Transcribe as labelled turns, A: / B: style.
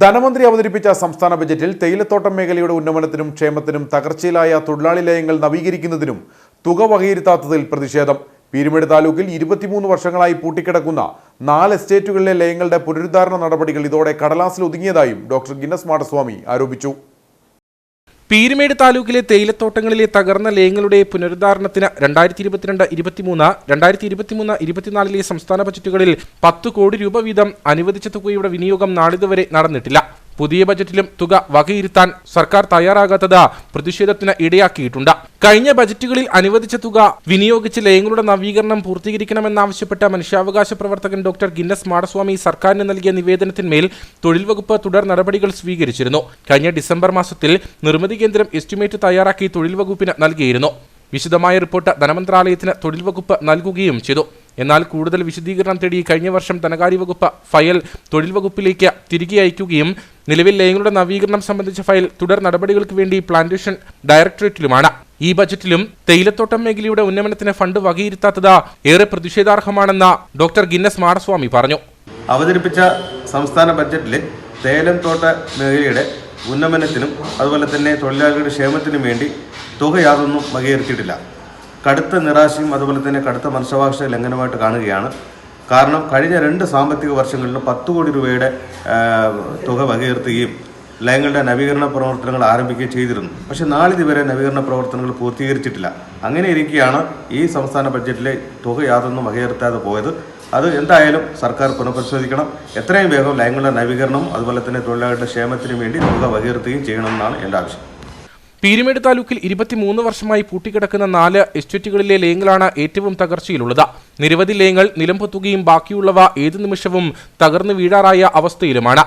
A: ധനമന്ത്രി അവതരിപ്പിച്ച സംസ്ഥാന ബജറ്റിൽ തേയിലത്തോട്ടം മേഖലയുടെ ഉന്നമനത്തിനും ക്ഷേമത്തിനും തകർച്ചയിലായ തൊഴിലാളി ലയങ്ങൾ നവീകരിക്കുന്നതിനും തുക വകയിരുത്താത്തതിൽ പ്രതിഷേധം. പീരുമേട് താലൂക്കിൽ ഇരുപത്തിമൂന്ന് വർഷങ്ങളായി പൂട്ടിക്കിടക്കുന്ന നാല് എസ്റ്റേറ്റുകളിലെ ലയങ്ങളുടെ പുനരുദ്ധാരണ നടപടികൾ ഇതോടെ കടലാസിൽ ഒതുങ്ങിയതായും ഡോക്ടർ ഗിന്നസ് മാടസ്വാമി ആരോപിച്ചു.
B: പീരുമേട് താലൂക്കിലെ തേയിലത്തോട്ടങ്ങളിലെ തകർന്ന ലയങ്ങളുടെ പുനരുദ്ധാരണത്തിന് രണ്ടായിരത്തി ഇരുപത്തിരണ്ട് ഇരുപത്തിമൂന്ന് രണ്ടായിരത്തി ഇരുപത്തിമൂന്ന് ഇരുപത്തിനാലിലെ സംസ്ഥാന ബജറ്റുകളിൽ പത്ത് കോടി രൂപ വീതം അനുവദിച്ച തുകയുടെ വിനിയോഗം നാളിതുവരെ നടന്നിട്ടില്ല. പുതിയ ബജറ്റിലും തുക വകയിരുത്താൻ സർക്കാർ തയ്യാറാകാത്തത് പ്രതിഷേധത്തിന് ഇടയാക്കിയിട്ടുണ്ട്. കഴിഞ്ഞ ബജറ്റുകളിൽ അനുവദിച്ച തുക വിനിയോഗിച്ച് ലയങ്ങളുടെ നവീകരണം പൂർത്തീകരിക്കണമെന്നാവശ്യപ്പെട്ട മനുഷ്യാവകാശ പ്രവർത്തകൻ ഡോക്ടർ ഗിന്നസ് മാടസ്വാമി സർക്കാരിന് നൽകിയ നിവേദനത്തിന്മേൽ തൊഴിൽ വകുപ്പ് തുടർ നടപടികൾ സ്വീകരിച്ചിരുന്നു. കഴിഞ്ഞ ഡിസംബർ മാസത്തിൽ നിർമ്മിതി കേന്ദ്രം എസ്റ്റിമേറ്റ് തയ്യാറാക്കി തൊഴിൽ വകുപ്പിന് നൽകിയിരുന്നു. വിശദമായ റിപ്പോർട്ട് ധനമന്ത്രാലയത്തിന് തൊഴിൽ വകുപ്പ് നൽകുകയും ചെയ്തു. എന്നാൽ കൂടുതൽ വിശദീകരണം തേടി കഴിഞ്ഞ വർഷം ധനകാര്യ വകുപ്പ് ഫയൽ തൊഴിൽ വകുപ്പിലേക്ക് തിരികെ അയക്കുകയും നിലവിൽ ലയങ്ങളുടെ നവീകരണം സംബന്ധിച്ച ഫയൽ തുടർ നടപടികൾക്ക് വേണ്ടി പ്ലാന്റേഷൻ ഡയറക്ടറേറ്റിലുമാണ്. ഈ ബജറ്റിലും തേയിലത്തോട്ടം മേഖലയുടെ ഉന്നമനത്തിന് ഫണ്ട് വകയിരുത്താത്തത് ഏറെ പ്രതിഷേധാർഹമാണെന്ന് ഡോക്ടർ ഗിന്നസ് മാടസ്വാമി പറഞ്ഞു.
C: അവതരിപ്പിച്ച സംസ്ഥാന ബഡ്ജറ്റിൽ തേയിലം തോട്ട മേഖലയുടെ ഉന്നമനത്തിനും അതുപോലെ തന്നെ തൊഴിലാളികളുടെ ക്ഷേമത്തിനും വേണ്ടി തുക യാതൊന്നും വകയിരുത്തിയിട്ടില്ല. കടുത്ത നിരാശയും അതുപോലെ തന്നെ കടുത്ത മനുഷ്യവാക്ഷ ലംഘനമായിട്ട് കാണുകയാണ് കാരണം കഴിഞ്ഞ രണ്ട് സാമ്പത്തിക വർഷങ്ങളിൽ പത്ത് കോടി രൂപയുടെ തുക വകയിരുത്തുകയും ലയങ്ങളുടെ നവീകരണ പ്രവർത്തനങ്ങൾ ആരംഭിക്കുകയും ചെയ്തിരുന്നു. പക്ഷേ നാളിതുവരെ നവീകരണ പ്രവർത്തനങ്ങൾ പൂർത്തീകരിച്ചിട്ടില്ല. അങ്ങനെ ഇരിക്കുകയാണ് ഈ സംസ്ഥാന ബഡ്ജറ്റിലെ തുക യാതൊന്നും വകയിരുത്താതെ പോയത്. അത് എന്തായാലും സർക്കാർ പുനഃപരിശോധിക്കണം. എത്രയും വേഗം ലയങ്ങളുടെ നവീകരണം അതുപോലെ തന്നെ തൊഴിലാളികളുടെ ക്ഷേമത്തിനു വേണ്ടി തുക വകയിരുത്തുകയും ചെയ്യണമെന്നാണ് എന്റെ ആവശ്യം.
B: പീരുമേട് താലൂക്കിൽ ഇരുപത്തിമൂന്ന് വർഷമായി പൂട്ടിക്കിടക്കുന്ന നാല് എസ്റ്റേറ്റുകളിലെ ലയങ്ങളാണ് ഏറ്റവും തകർച്ചയിലുള്ളത്. നിരവധി ലയങ്ങൾ നിലംപൊത്തുകയും ബാക്കിയുള്ളവ ഏതു നിമിഷവും തകർന്നു വീഴാറായ അവസ്ഥയിലുമാണ്.